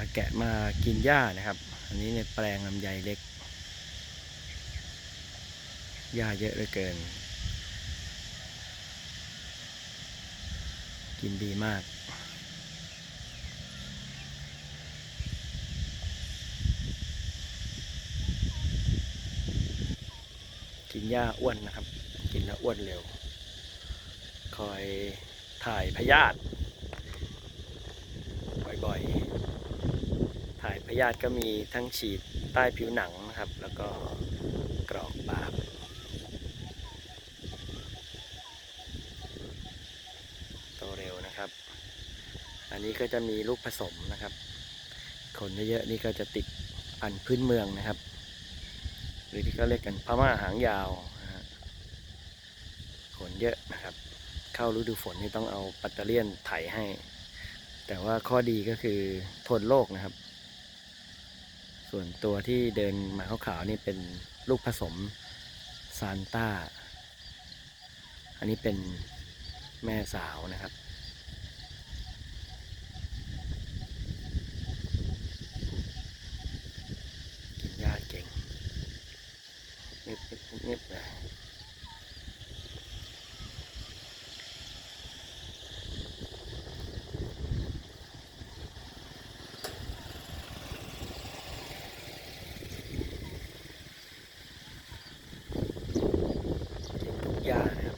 าแกะมากินหญ้านะครับ อันนี้ในแปลงลำไยเล็ก หญ้าเยอะเหลือเกิน กินดีมาก กินหญ้าอ้วนนะครับ กินแล้วอ้วนเร็ว คอยถ่ายพยาธิบ่อยๆ ถ่ายพยาธิก็มีทั้งฉีดใต้ผิวหนังนะครับ แล้วก็กรอกปากโตเร็วนะครับ อันนี้ก็จะมีลูกผสมนะครับ ขนเยอะๆนี่ก็จะติดพันธุ์พื้นเมืองนะครับ หรือที่เขาเรียกกันพม่าหางยาวขนเยอะนะครับ เข้าฤดูฝนนี่ต้องเอาปัตเตอร์เลียนไถให้ แต่ว่าข้อดีก็คือทนโรคนะครับ ส่วนตัวที่เดินมาขาวๆนี่เป็นลูกผสมซานต้า อันนี้เป็นแม่สาวนะครับ กินหญ้าเก่งนิบนิบนิบนิบเลยกินทุกหญ้านะครับ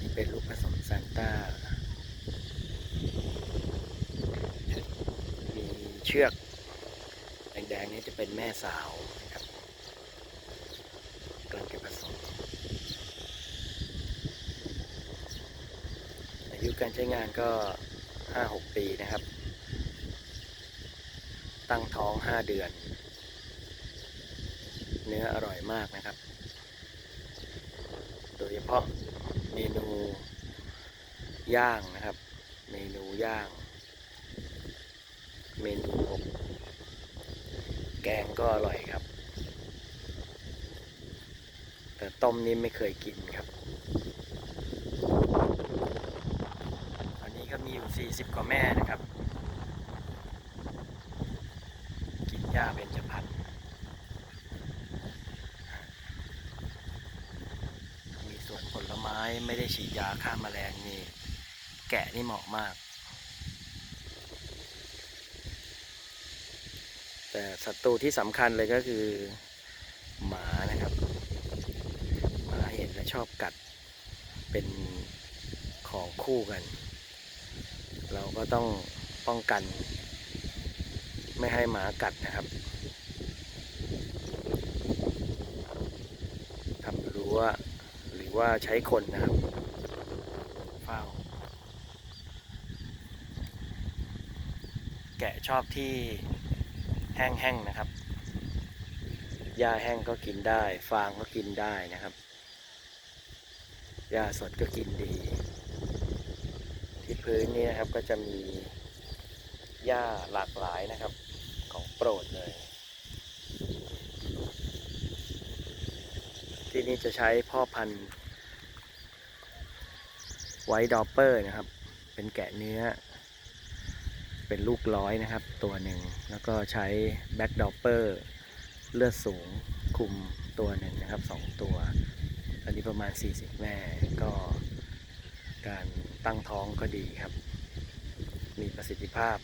นี่เป็นลูกผสมซานต้า มีเชือกแดงๆนี่จะเป็นแม่สาวนะครับกำลังจะผสมอายุการใช้งานก็ 5-6 ปีนะครับ ตั้งท้อง 5 เดือน เนื้ออร่อยมากนะครับ โดยเฉพาะเมนูย่างนะครับ เมนูย่าง เมนูอบ แกงก็อร่อยครับ แต่ต้มนี่ไม่เคยกินครับ อันนี้ก็มีอยู่ 40 กว่าแม่นะครับ กินหญ้าเป็นจพันมีสวนผลไม้ไม่ได้ฉีดยาฆ่าแมลงนี่ แกะนี่เหมาะมาก แต่ศัตรูที่สำคัญเลยก็คือหมานะครับหมาเห็นแล้วชอบกัดเป็นของคู่กัน เราก็ต้องป้องกัน ไม่ให้หมากัดนะครับทำรั้วหรือว่าใช้คนนะครับเฝ้าแกะชอบที่ แห้งๆนะครับ หญ้าแห้งก็กินได้ ฟางก็กินได้นะครับ หญ้าสดก็กินดี ที่พื้นนี้นะครับก็จะมีหญ้าหลากหลายนะครับ ของโปรดเลย ที่นี่จะใช้พ่อพันธุ์ไวท์ดอปเปอร์นะครับ เป็นแกะเนื้อ เป็นลูกร้อยนะครับ ตัวหนึ่งแล้วก็ใช้แบ็กดอปเปอร์เลือดสูงคุมตัวหนึ่งนะครับสองตัวอันนี้ประมาณ 40 แม่ก็การตั้งท้องก็ดีครับ มีประสิทธิภาพ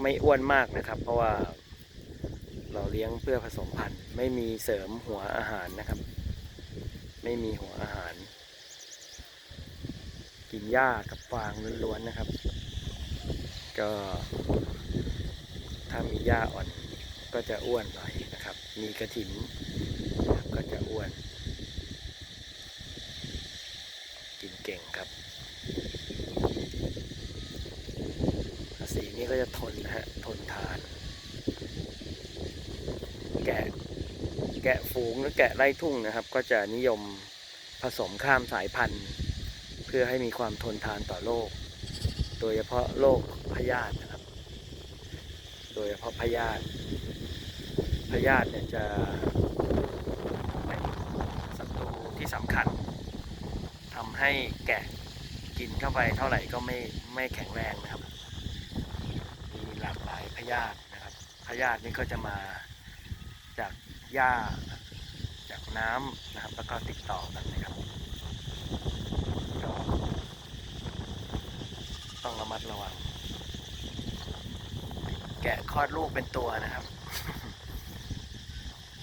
ไม่อ้วนมากนะครับ เพราะว่าเราเลี้ยงเพื่อผสมพันธุ์ ไม่มีเสริมหัวอาหารนะครับ ไม่มีหัวอาหาร กินหญ้ากับฟางล้วนๆนะครับ ก็ถ้ามีหญ้าอ่อนก็จะอ้วนหน่อยนะครับ มีกระถินนก็จะอ้วน กินเก่งครับสีนี้ก็จะทนนะฮะ ทนทาน แกะ แกะฝูงหรือแกะไล่ทุ่งนะครับ ก็จะนิยมผสมข้ามสายพันธุ์ พื่อให้มีความทนทานต่อโรค โดยเฉพาะโรคพยาธินะครับ โดยเฉพาะพยาธิพยาธิเนี่ยจะศัตรูที่สำคัญทำให้แกะกินเข้าไปเท่าไหร่ก็ไม่ไม่แข็งแรงนะครับ มีหลากหลายพยาธินะครับพยาธินี่ก็จะมาจากหญ้าจากน้ำนะครับ แล้วก็ติดต่อกันนะครับก็ ต้องระมัดระวัง แกะคลอดลูกเป็นตัวนะครับ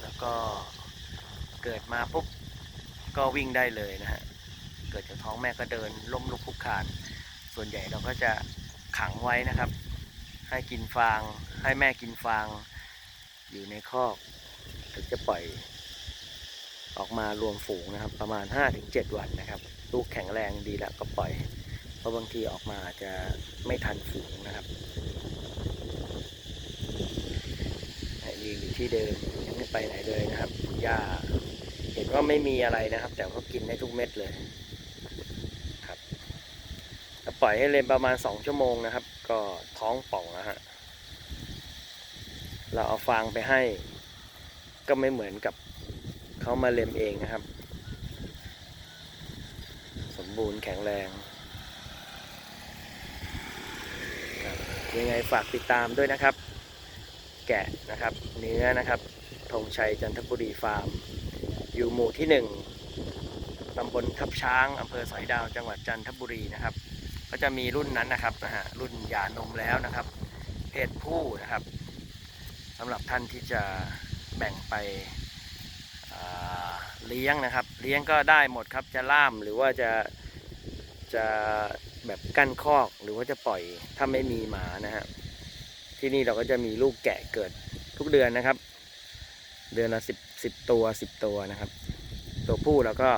แล้วก็เกิดมาปุ๊บก็วิ่งได้เลยนะฮะ เกิดจากท้องแม่ก็เดินล้มลุกคลุกคาน ส่วนใหญ่เราก็จะขังไว้นะครับ ให้กินฟาง ให้แม่กินฟาง อยู่ในคอกถึงจะปล่อยออกมารวมฝูงนะครับ ประมาณ 5-7 วันนะครับ ลูกแข็งแรงดีแล้วก็ปล่อย เพราะบางทีออกมาอาจจะไม่ทันฝูงนะครับยืนอยู่ที่เดิมยังไม่ไปไหนเลยนะครับหญ้าเห็นว่าไม่มีอะไรนะครับ แต่ก็กินได้ทุกเม็ดเลยครับแล้วปล่อยให้เลนประมาณสองชั่วโมงนะครับ ก็ท้องป่องนะฮะเราเอาฟางไปให้ ก็ไม่เหมือนกับเขามาเล็มเองนะครับ สมบูรณ์แข็งแรงครับ ยังไงฝากติดตามด้วยนะครับ แกะนะครับเนื้อนะครับธงชัยจันทบุรีฟาร์ม อยู่หมู่ที่หนึ่งตำบลทับช้างอำเภอสอยดาวจังหวัดจันทบุรีนะครับ ก็จะมีรุ่นนั้นนะครับนะฮะรุ่นหย่านมแล้วนะครับ เพศผู้นะครับสำหรับท่านที่จะแบ่งไปเลี้ยงนะครับ เลี้ยงก็ได้หมดครับจะล่ามหรือว่าจะจะ แบบกั้นคอกหรือว่าจะปล่อยถ้าไม่มีหมานะฮะที่นี่เราก็จะมีลูกแกะเกิดทุกเดือนนะครับ เดือนละสิบสิบตัวสิบตัวนะครับ ตัวผู้เราก็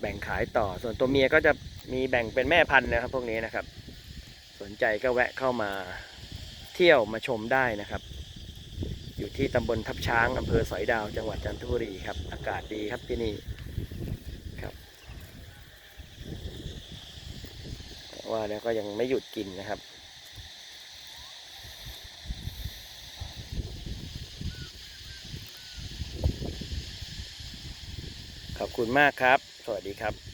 แบ่งขายต่อ ส่วนตัวเมียก็จะมีแบ่งเป็นแม่พันธุ์นะครับ พวกนี้นะครับ สนใจก็แวะเข้ามาเที่ยวมาชมได้นะครับ อยู่ที่ตำบลทับช้างอำเภอสอยดาว จังหวัดจันทบุรีครับ อากาศดีครับที่นี่ครับ ว่าแล้วก็ยังไม่หยุดกินนะครับขอบคุณมากครับ สวัสดีครับ